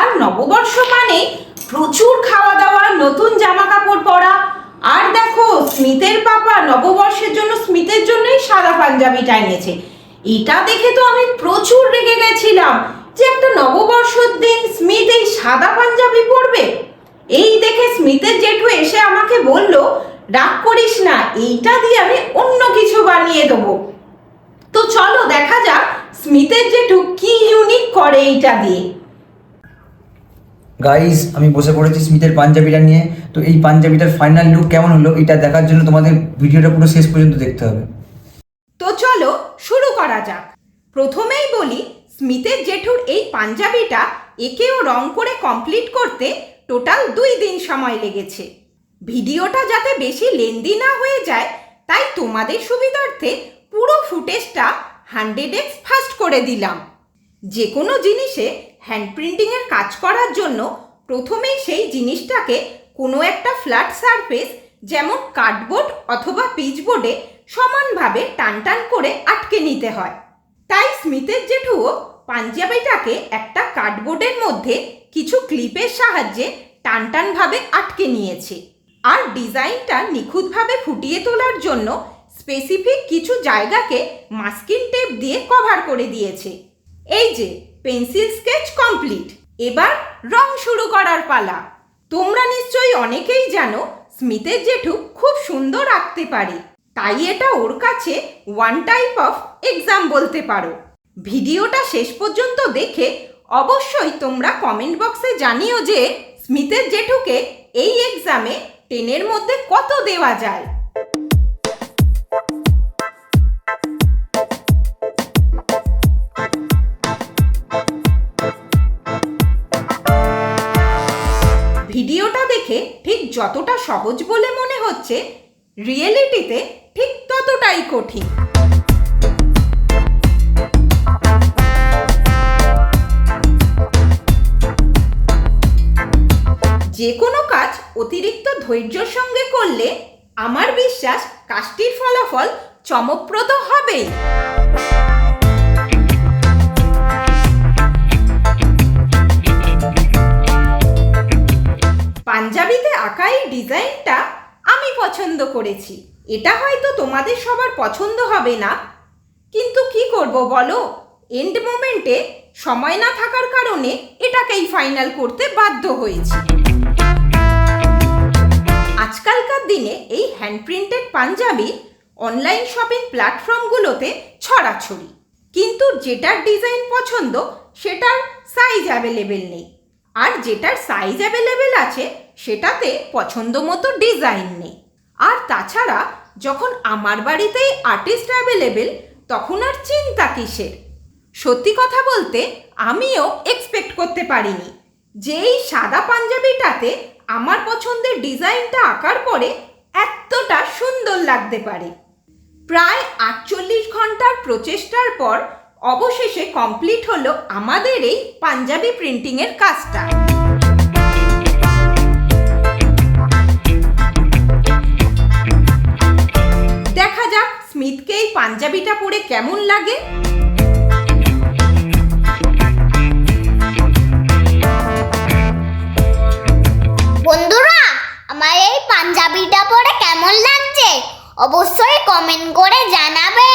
আর নববর্ষ মানে প্রচুর খাওয়া দাওয়া নতুন জামা কাপড় পরা। আর দেখো, স্মিতের পাপা নববর্ষের জন্য স্মিতের জন্যই সাদা পাঞ্জাবিটা এনেছে। এটা দেখে তো আমি প্রচুর রেগে গেছিলাম যে একটা নববর্ষের দিন স্মিত এই সাদা পাঞ্জাবি পরবে। এই দেখে স্মিতের জেঠু এসে আমাকে বলল, রাগ করিস না, এইটা দিয়ে আমি অন্য কিছু বানিয়ে দেবো। তো চলো দেখা যাক স্মিথের জেঠু কি ইউনিক করে এইটা দিয়ে। গাইস আমি বসে পড়েছি স্মিথের পাঞ্জাবিটা নিয়ে। তো এই পাঞ্জাবিটার ফাইনাল লুক কেমন হলো, এটা দেখার জন্য তোমাদের ভিডিওটা পুরো শেষ পর্যন্ত দেখতে হবে। তো চলো শুরু করা যাক। প্রথমেই বলি, স্মিথের জেঠুর এই পাঞ্জাবিটা একেও রং করে কমপ্লিট করতে টোটাল দুই দিন সময় লেগেছে। ভিডিওটা যাতে বেশি লেন্দি না হয়ে যায়, তাই তোমাদের সুবিধার্থে পুরো ফুটেজটা হান্ড্রেড এক্স ফাস্ট করে দিলাম। যে কোনো জিনিসে হ্যান্ড প্রিন্টিংয়ের কাজ করার জন্য প্রথমেই সেই জিনিসটাকে কোনো একটা ফ্ল্যাট সারফেস যেমন কার্ডবোর্ড অথবা পিচবোর্ডে সমানভাবে টান টান করে আটকে নিতে হয়। তাই স্মিথের জেঠুও পাঞ্জাবিটাকে একটা কার্ডবোর্ডের মধ্যে কিছু ক্লিপের সাহায্যে টান টানভাবে আটকে নিয়েছে। আর ডিজাইনটা নিখুঁতভাবে ফুটিয়ে তোলার জন্য স্পেসিফিক কিছু জায়গাকে মাস্কিন টেপ দিয়ে কভার করে দিয়েছে। এই যে পেন্সিল স্কেচ কমপ্লিট। এবার রং শুরু করার পালা। তোমরা নিশ্চয়ই অনেকেই জানো, স্মিথের জেঠু খুব সুন্দর আঁকতে পারে। তাই এটা ওর কাছে ওয়ান টাইপ অফ এক্সাম বলতে পারো। ভিডিওটা শেষ পর্যন্ত দেখে অবশ্যই তোমরা কমেন্ট বক্সে জানিও যে স্মিথের জেঠুকে এই এক্সামে টেনের মধ্যে কত দেওয়া যায়। দেখে ঠিক যতটা সহজ বলে মনে হচ্ছে রিয়েলিটিতে ঠিক ততটাই কঠিন। যে কোনো কাজ অতিরিক্ত ধৈর্যের সঙ্গে করলে আমার বিশ্বাস কাজটির ফলাফল চমকপ্রদ হবেই। আঁকা এই ডিজাইনটা আমি পছন্দ করেছি। এটা হয়তো তোমাদের সবার পছন্দ হবে না। কিন্তু কি করব বলো? এন্ড মোমেন্টে সময় না থাকার কারণে এটাকেই ফাইনাল করতে বাধ্য হয়েছি। আজকালকার দিনে এই hand printed panjabi online shopping প্ল্যাটফর্মগুলোতে ছড়াছড়ি। কিন্তু যেটার ডিজাইন পছন্দ, সেটার সাইজ অ্যাভেলেবেল নেই। আর যেটার সাইজ অ্যাভেলেবেল আছে সেটাতে পছন্দ মতো ডিজাইন নেই। আর তাছাড়া যখন আমার বাড়িতেই আর্টিস্ট অ্যাভেলেবেল তখন আর চিন্তা কিসের? সত্যি কথা বলতে, আমিও এক্সপেক্ট করতে পারিনি যে এই সাদা পাঞ্জাবিটাতে আমার পছন্দের ডিজাইনটা আঁকার পরে এতটা সুন্দর লাগতে পারে। প্রায় আটচল্লিশ ঘণ্টার প্রচেষ্টার পর অবশেষে কমপ্লিট হলো আমাদের এই পাঞ্জাবি প্রিন্টিংয়ের কাজটা। পাঞ্জাবিটা পরে কেমন লাগে? বন্ধুরা, আমার এই পাঞ্জাবিটা পরে কেমন লাগছে? অবশ্যই কমেন্ট করে জানাবে।